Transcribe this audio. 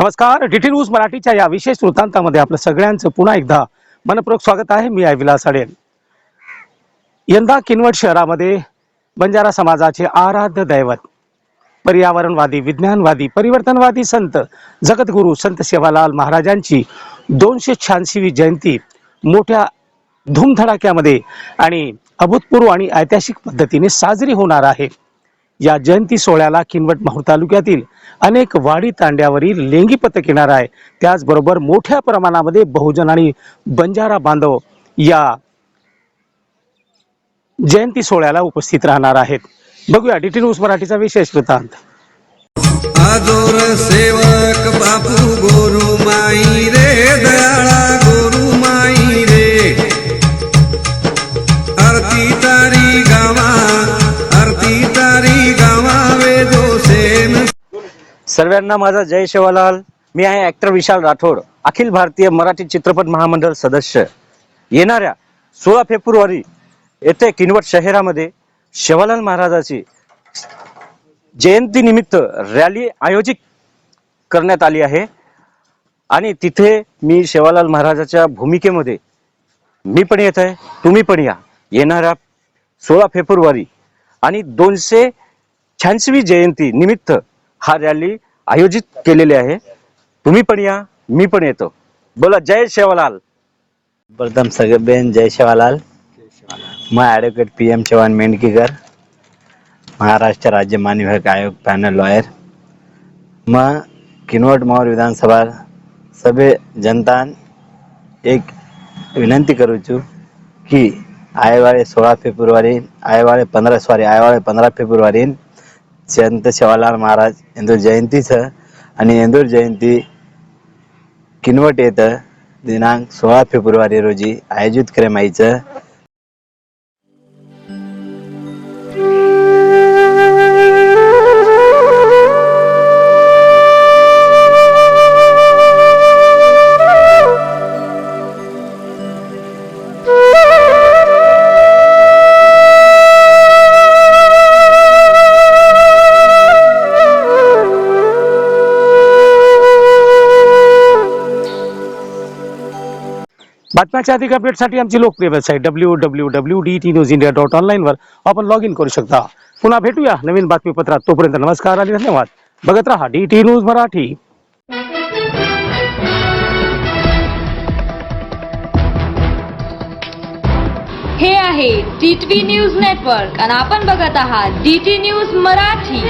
नमस्कार DT news मराठीच्या या विशेष वृत्तांतामध्ये आपलं सगळ्यांचं पुन्हा एकदा मनपूर्वक स्वागत आहे. मी आहे विलास अडेल. यंदा किनवट शहरामध्ये बंजारा समाजाचे आराध्य दैवत पर्यावरणवादी विज्ञानवादी परिवर्तनवादी संत जगद्गुरू संत सेवालाल महाराजांची दोनशे शहाऐंशीवी जयंती मोठ्या धूमधडाक्यामध्ये आणि अभूतपूर्व आणि ऐतिहासिक पद्धतीने साजरी होणार आहे. या जयंती सोहळ्याला किनवट माहूर तालुक्यातील अनेक वाडी तांड्यावरील लेंगी पथक येणार आहे. त्याचबरोबर मोठ्या प्रमाणामध्ये बहुजन आणि बंजारा बांधव या जयंती सोहळ्याला उपस्थित राहणार आहेत. बघूया डीटी न्यूज मराठीचा विशेष वृत्तांत. सर्वांना माझा जय शिवालाल. मी आहे ऍक्टर विशाल राठोड अखिल भारतीय मराठी चित्रपट महामंडळ सदस्य. येणाऱ्या सोळा फेब्रुवारी येथे किनवट शहरामध्ये शिवालाल महाराजाची जयंतीनिमित्त रॅली आयोजित करण्यात आली आहे. आणि तिथे मी शेवालाल महाराजाच्या भूमिकेमध्ये मी पण येत आहे तुम्ही पण या. येणाऱ्या सोळा फेब्रुवारी आणि दोनशे शहाऐंशीवी जयंती निमित्त हा रॅली आयोजित केलेले आहे. तुम्ही पण या मी पण येतो. बोला जय शेवालाल. प्रथम सगळेबेन जय शेवालाल. मैं advocate P M Chavan Mendhakikar Maharashtra राज्य मानव आयोग पॅनल लॉयर मग किनवट मोहर विधानसभा सभे जनतान एक विनंती करू છું की आयवाळे सोळा फेब्रुवारी आयवाळे पंधरा सॉरी आयवाळे पंधरा फेब्रुवारी संत शिवालाल महाराज यांचं जयंतीचं आणि इंदूर जयंती किनवट येतं. दिनांक सोळा फेब्रुवारी रोजी आयोजित करमाईचं बातम्याच्या अधिक अपडेटसाठी आमची लोकप्रिय website W W W D T news India dot ऑनलाईनवर आपण लॉग इन करू शकता. पुन्हा भेटूया नवीन बातमीपत्रात. तोपर्यंत नमस्कार आणि धन्यवाद. बघत रहा डी टी न्यूज मराठी. हे आहे डी न्यूज नेटवर्क आणि आपण बघत आहात डी टी न्यूज मराठी.